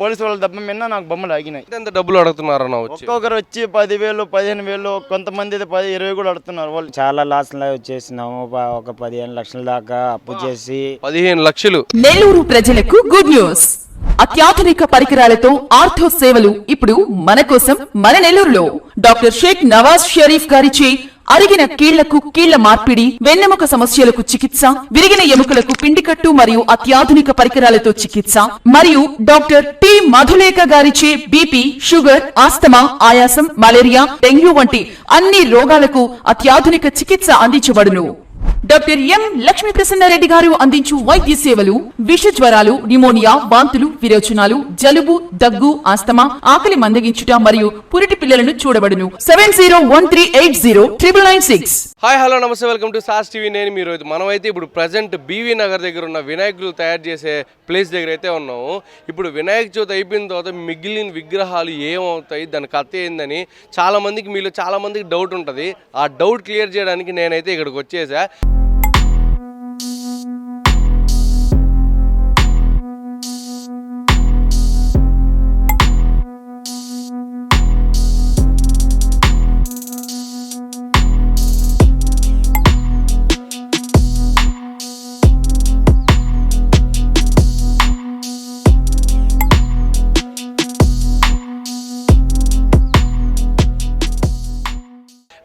Police వాళ్ళ దెబ్బ మీద నాకు బొమ్మలు ఆగినాయి. ఎంత డబ్బులు అడుగుతున్నారన్న వచ్చి? ఒక్కొక్కరు వచ్చి పదివేలు పదిహేను వేలు కొంతమంది అయితే పది ఇరవై కూడా అడుగుతున్నారు వాళ్ళు. చాలా లాస్లో వచ్చేసినాము. ఒక పదిహేను లక్షల దాకా అప్పు చేసి. పదిహేను లక్షలు. నెల్లూరు ప్రజలకు గుడ్ న్యూస్. అత్యాధునిక పరికరాలతో ఆర్థో సేవలు ఇప్పుడు మన కోసం మన నెల్లూరులో. డాక్టర్ షేక్ నవాజ్ షరీఫ్ గారిచే అరిగిన కీళ్ళకు కీళ్ళ మార్పిడి వెన్నెముక సమస్యలకు చికిత్స విరిగిన ఎముకలకు పిండికట్టు మరియు అత్యాధునిక పరికరాలతో చికిత్స మరియు డాక్టర్ టి. మధులేఖ గారిచే బీపీ షుగర్ ఆస్తమా ఆయాసం మలేరియా డెంగ్యూ వంటి అన్ని రోగాలకు అత్యాధునిక చికిత్స అందించబడును. డాక్టర్ ఎం లక్ష్మీ ప్రసన్నారెడ్డి గారు అందించు వైద్య సేవలు విష జ్వరాలు న్యూమోనియా వాంతులు విరోచనాలు జలుబు దగ్గు ఆస్తమా ఆకలి మందగించుట మరియు పురిటి పిల్లలను చూడబడును. Seven zero one three eight zero triple nine six. Hi hello namaste welcome to SAS TV. నేను మీరు మనమైతే ఇప్పుడు ప్రజెంట్ బీవీ నగర్ దగ్గర ఉన్న వినాయకులు తయారు చేసే ప్లేస్ దగ్గర అయితే ఉన్నాము. ఇప్పుడు వినాయక చవితి అయిపోయిన తర్వాత మిగిలిన విగ్రహాలు ఏమవుతాయి? దాని కథ ఏందని చాలా మందికి మీలో చాలామందికి డౌట్ ఉంటుంది. ఆ డౌట్ క్లియర్ చేయడానికి నేనైతే ఇక్కడికి వచ్చేసా. you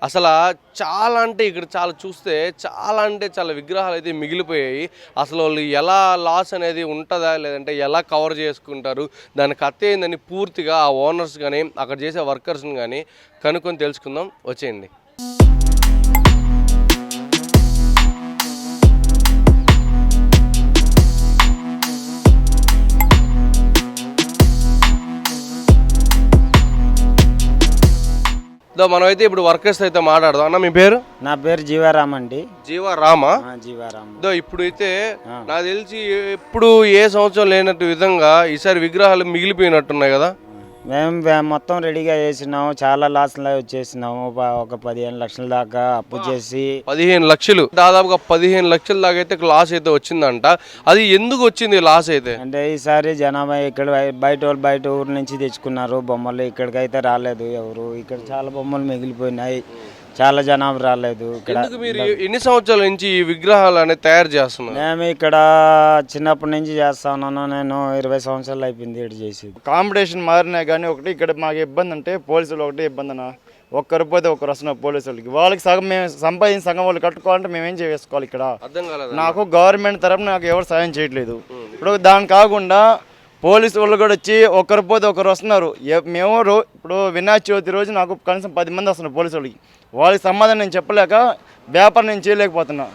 అసలు చాలా అంటే ఇక్కడ చాలా చూస్తే చాలా అంటే చాలా విగ్రహాలు అయితే మిగిలిపోయాయి. అసలు వాళ్ళు ఎలా లాస్ అనేది ఉంటుందా లేదంటే ఎలా కవర్ చేసుకుంటారు దాని కథ ఏందని పూర్తిగా ఆ ఓనర్స్ కానీ అక్కడ చేసే వర్కర్స్ని కానీ కనుక్కొని తెలుసుకుందాం. వచ్చేయండి. దో మనమైతే ఇప్పుడు వర్కర్స్ అయితే మాట్లాడదాం. అన్న మీ పేరు? నా పేరు జీవారాం అండి. జీవ రామా ఆ, జీవారాం. దో ఇప్పుడైతే నాకు తెలిసి ఎప్పుడు ఏ సంవత్సరం లేనట్టు విధంగా ఈసారి విగ్రహాలు మిగిలిపోయినట్టున్నాయి కదా? మేము మొత్తం రెడీగా చేసినాము. చాలా లాస్లో వచ్చేసినాము. ఒక పదిహేను లక్షల దాకా అప్పు చేసి. పదిహేను లక్షలు. దాదాపుగా పదిహేను లక్షల దాకా అయితే లాస్ అయితే వచ్చిందంట. అది ఎందుకు వచ్చింది లాస్ అయితే? అంటే ఈసారి జనాభా ఇక్కడ బయ- బయట వాళ్ళు బయట ఊరు నుంచి తెచ్చుకున్నారు. బొమ్మలు ఇక్కడికైతే రాలేదు ఎవరు. ఇక్కడ చాలా బొమ్మలు మిగిలిపోయినాయి. చాలా జనాభా రాలేదు. ఇక్కడ ఎందుకు మీరు ఎన్ని సంవత్సరాల నుంచి ఈ విగ్రహాలు అనేది తయారు చేస్తున్నారు? మేము ఇక్కడ చిన్నప్పటి నుంచి చేస్తా ఉన్నాను. నేను ఇరవై సంవత్సరాలు అయిపోయింది ఇక్కడ చేసి కాంపిటీషన్ మారినా కానీ ఒకటి ఇక్కడ మాకు ఇబ్బంది అంటే పోలీసులు ఒకటి ఇబ్బంది అన్న ఒక్కరు పోతే ఒకరు వస్తున్నారు పోలీసు వాళ్ళకి వాళ్ళకి సగం మేము సంపాదించి సగం వాళ్ళు కట్టుకోవాలంటే మేము ఏం చేసుకోవాలి ఇక్కడ? అర్థం కాలేదు? నాకు గవర్నమెంట్ తరపున నాకు ఎవరు సాయం చేయట్లేదు. ఇప్పుడు దాని కాకుండా పోలీసు వాళ్ళు కూడా వచ్చి ఒకరు పోతే ఒకరు వస్తున్నారు. మేము రో- ఇప్పుడు వినాయక చవితి రోజు నాకు కనీసం పది మంది వస్తున్నారు పోలీసు వాళ్ళకి. వాళ్ళకి సమాధానం నేను చెప్పలేక వ్యాపారం నేను చేయలేకపోతున్నా.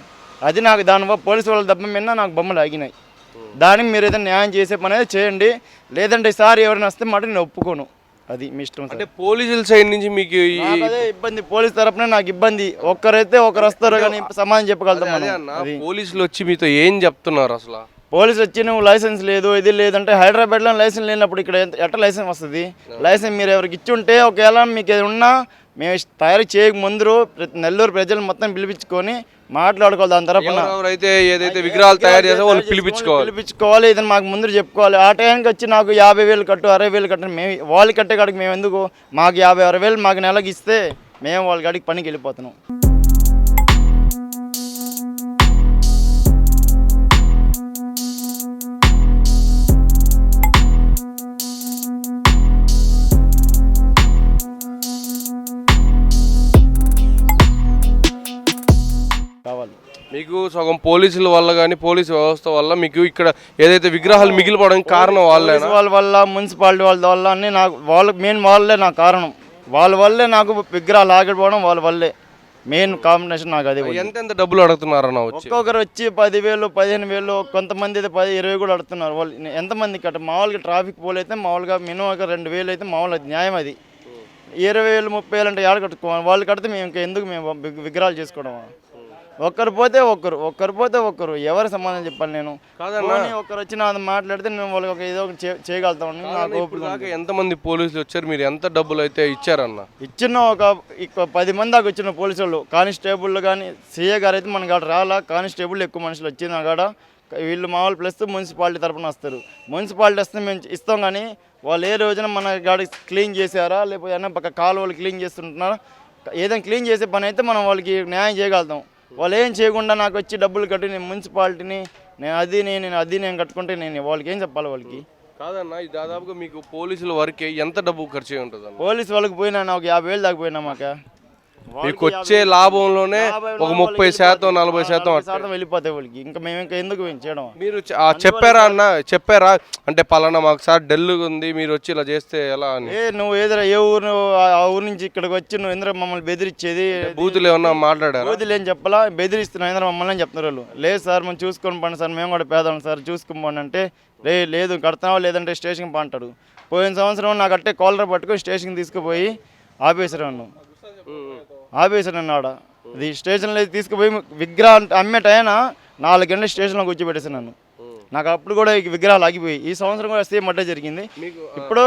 అది నాకు దానివల్ల పోలీసు వాళ్ళ దెబ్బ మీద నాకు బొమ్మలు ఆగినాయి. దానికి మీరు ఏదైనా న్యాయం చేసే పని అయితే చేయండి. లేదంటే ఈసారి ఎవరైనా వస్తే మాట నేను ఒప్పుకోను. అది మీ ఇష్టం అంటే పోలీసుల సైడ్ నుంచి మీకు అదే ఇబ్బంది. పోలీస్ తరపున నాకు ఇబ్బంది. ఒక్కరైతే ఒకరు వస్తారు కానీ సమాధానం చెప్పగలుగుతాం పోలీసులు వచ్చి మీతో ఏం చెప్తున్నారు అసలు? పోలీస్ వచ్చి నువ్వు లైసెన్స్ లేదు ఇది లేదంటే హైదరాబాద్లో లైసెన్స్ లేనప్పుడు ఇక్కడ ఎట్ట లైసెన్స్ వస్తుంది? లైసెన్స్ మీరు ఎవరికి ఇచ్చి ఉంటే ఒకవేళ మీకు ఏది ఉన్నా మేము తయారు చేయక ముందు నెల్లూరు ప్రజలు మొత్తం పిలిపించుకొని మాట్లాడుకోవాలి దాని తరపున. ఎవరైతే ఏదైతే విగ్రహాలు తయారు చేసారో వాళ్ళు పిలిపించుకోవాలి. పిలిపించుకోవాలి ఇదని మాకు ముందు చెప్పుకోవాలి. ఆ టైంకి వచ్చి నాకు యాభై వేలు కట్టు అరవై వేలు కట్టు మేము వాళ్ళు కట్టే కాడికి మేము ఎందుకు? మాకు యాభై అరవై వేలు మాకు నెలకి ఇస్తే మేము వాళ్ళ కాడికి పనికి వెళ్ళిపోతున్నాం. మీకు సగం పోలీసుల వల్ల కానీ పోలీసు వ్యవస్థ వల్ల మీకు ఇక్కడ ఏదైతే విగ్రహాలు మిగిలిపోవడానికి కారణం వాళ్ళేనా? పోలీసు వాళ్ళ వల్ల మున్సిపాలిటీ వాళ్ళ వల్ల అన్ని నాకు వాళ్ళకి మెయిన్ వాళ్ళే నాకు కారణం. వాళ్ళ వల్లే నాకు విగ్రహాలు ఆగిపోవడం వాళ్ళ వల్లే. మెయిన్ కాంబినేషన్ నాకు అదే ఉంది. ఎంత ఎంత డబ్బులు అడుగుతున్నారన్న వచ్చి? ఒక్కొక్కరు వచ్చి పదివేలు పదిహేను వేలు కొంతమంది అయితే పది ఇరవై కూడా అడుగుతున్నారు. వాళ్ళు నే- ఎంతమంది కట్ట మామూలుగా ట్రాఫిక్ పోల్ అయితే మామూలుగా మినిమం ఒక రెండు వేలు అయితే మామూలు న్యాయం అది. ఇరవై వేలు ముప్పై వేలు అంటే ఏడ కట్టుకోవాలి? వాళ్ళు కడితే మేము ఇంకా ఎందుకు మేము విగ్- విగ్రహాలు చేసుకోవడం ఒక్కరు పోతే ఒక్కరు ఒక్కరు పోతే ఒక్కరు. ఎవరు సమాధానం చెప్పాలి నేను? కాదన్నా. ఒక్కరు వచ్చి నా మాట్లాడితే నేను వాళ్ళకి ఒక ఏదో ఒకటి చే- చేయగలుగుతామని నాకు ఇప్పుడు ఓపిక దాకా ఎంతమంది పోలీసులు వచ్చారు? మీరు ఎంత డబ్బులు అయితే ఇచ్చారన్న? ఇచ్చిన ఒక ఇక పది మంది దాకా వచ్చిన పోలీసు వాళ్ళు కానిస్టేబుల్ కానీ సీఏ గారు అయితే మన కాడ రాలా. కానిస్టేబుల్ ఎక్కువ మనుషులు వచ్చిన కాడ వీళ్ళు మామూలు ప్లస్ మున్సిపాలిటీ తరపున వస్తారు. మున్సిపాలిటీ వస్తే మేము ఇస్తాం కానీ వాళ్ళు ఏ రోజున మన గాడి క్లీన్ చేశారా? లేకపోతే ఏమైనా పక్క కాలువలు క్లీన్ చేస్తుంటున్నారా? ఏదైనా క్లీన్ చేసే పని అయితే మనం వాళ్ళకి న్యాయం చేయగలుగుతాం. వాళ్ళు ఏం చేయకుండా నాకు వచ్చి డబ్బులు కట్టి నేను మున్సిపాలిటీని నేను అది నేను అది నేను కట్టుకుంటే నేను వాళ్ళకి ఏం చెప్పాలి వాళ్ళకి? కాదన్న ఇది దాదాపుగా మీకు పోలీసుల వరకే ఎంత డబ్బు ఖర్చు అయి ఉంటుంది పోలీసు వాళ్ళకి పోయినా నాకు యాభై వేలు దాకా పోయినా మాక? మీకు వచ్చే లాభంలోనే ఒక ముప్పై శాతం నలభై శాతం వెళ్ళిపోతాయి వాళ్ళకి. ఇంకా మేము ఇంకా ఎందుకు చేయడం మీరు చెప్పారా అన్న? చెప్పారా? అంటే పలానా మాకు సార్ డెల్లుగా ఉంది మీరు వచ్చి ఇలా చేస్తే ఎలా అని? ఏ నువ్వు ఏదైనా ఏ ఊరు ఆ ఊరు నుంచి ఇక్కడికి వచ్చి నువ్వు ఎందుకు మమ్మల్ని బెదిరించేది? బూతులు ఏమన్నా మాట్లాడారా? బూతులు ఏం చెప్పాలా? బెదిరిస్తున్నావు ఎందుకు మమ్మల్ని అని చెప్తున్నారు వాళ్ళు. లేదు సార్ మనం చూసుకొని పండి సార్ మేము కూడా పేదవాళ్ళం సార్ చూసుకొని పోండి అంటే లే లేదు కడతావా లేదంటే స్టేషన్కి పా అంటాడు. పోయిన సంవత్సరం నాకు అట్టే కాలర్ పట్టుకొని స్టేషన్కి తీసుకుపోయి ఆపేసారు నన్ను. ఆపేసారు నన్ను ఆడ అది స్టేషన్లో తీసుకుపోయి విగ్రహం అమ్మే టైనా నాలుగు గంటల స్టేషన్లో కూర్చోబెట్టేసాను నన్ను. నాకు అప్పుడు కూడా ఈ విగ్రహాలు ఆగిపోయి ఈ సంవత్సరం కూడా సేమ్ అట్టే జరిగింది. ఇప్పుడు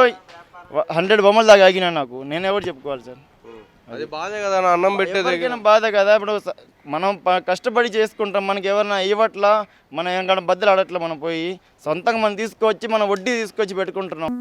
హండ్రెడ్ బొమ్మలు దాకా ఆగినా నాకు. నేను ఎవరు చెప్పుకోవాలి సార్? అది బాధే కదా అన్న, పెట్టేది బాధ కదా. ఇప్పుడు మనం కష్టపడి చేసుకుంటాం. మనకి ఎవరైనా ఇవ్వట్లా మనం ఏమైనా బద్దలు ఆడట్లా మనం పోయి సొంతంగా మనం తీసుకొచ్చి మనం వడ్డీ తీసుకొచ్చి పెట్టుకుంటున్నాం.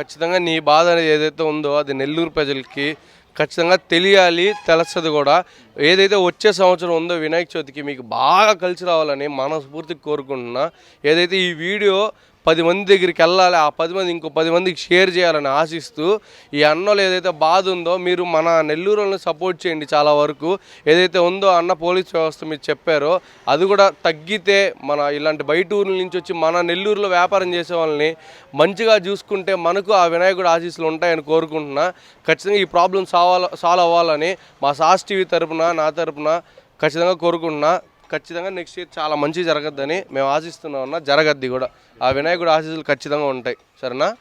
ఖచ్చితంగా నీ బాధ అనేది ఏదైతే ఉందో అది నెల్లూరు ప్రజలకి ఖచ్చితంగా తెలియాలి తెలుస్తుంది కూడా. ఏదైతే వచ్చే సంవత్సరం ఉందో వినాయక చవితికి మీకు బాగా కలిసి రావాలని మనస్ఫూర్తిగా కోరుకుంటున్నా. ఏదైతే ఈ వీడియో పది మంది దగ్గరికి వెళ్ళాలి ఆ పది మంది ఇంకో పది మందికి షేర్ చేయాలని ఆశిస్తూ ఈ అన్నలో ఏదైతే బాధ ఉందో మీరు మన నెల్లూరుని సపోర్ట్ చేయండి చాలా వరకు. ఏదైతే ఉందో అన్న పోలీస్ వ్యవస్థ మీరు చెప్పారో అది కూడా తగ్గితే మన ఇలాంటి బయట ఊర్ల నుంచి వచ్చి మన నెల్లూరులో వ్యాపారం చేసే వాళ్ళని మంచిగా చూసుకుంటే మనకు ఆ వినాయకుడు ఆశీస్సులు ఉంటాయని కోరుకుంటున్నా. ఖచ్చితంగా ఈ ప్రాబ్లం సాల్వ్ సాల్వ్ అవ్వాలని మా సాస్ టీవీ తరపున నా తరపున ఖచ్చితంగా కోరుకుంటున్నా. ఖచ్చితంగా నెక్స్ట్ ఇయర్ చాలా మంచి జరగద్దని మేము ఆశిస్తున్నాం అన్న. జరగద్ది కూడా. ఆ వినాయకుడు ఆశీస్సులు ఖచ్చితంగా ఉంటాయి. సరేనా?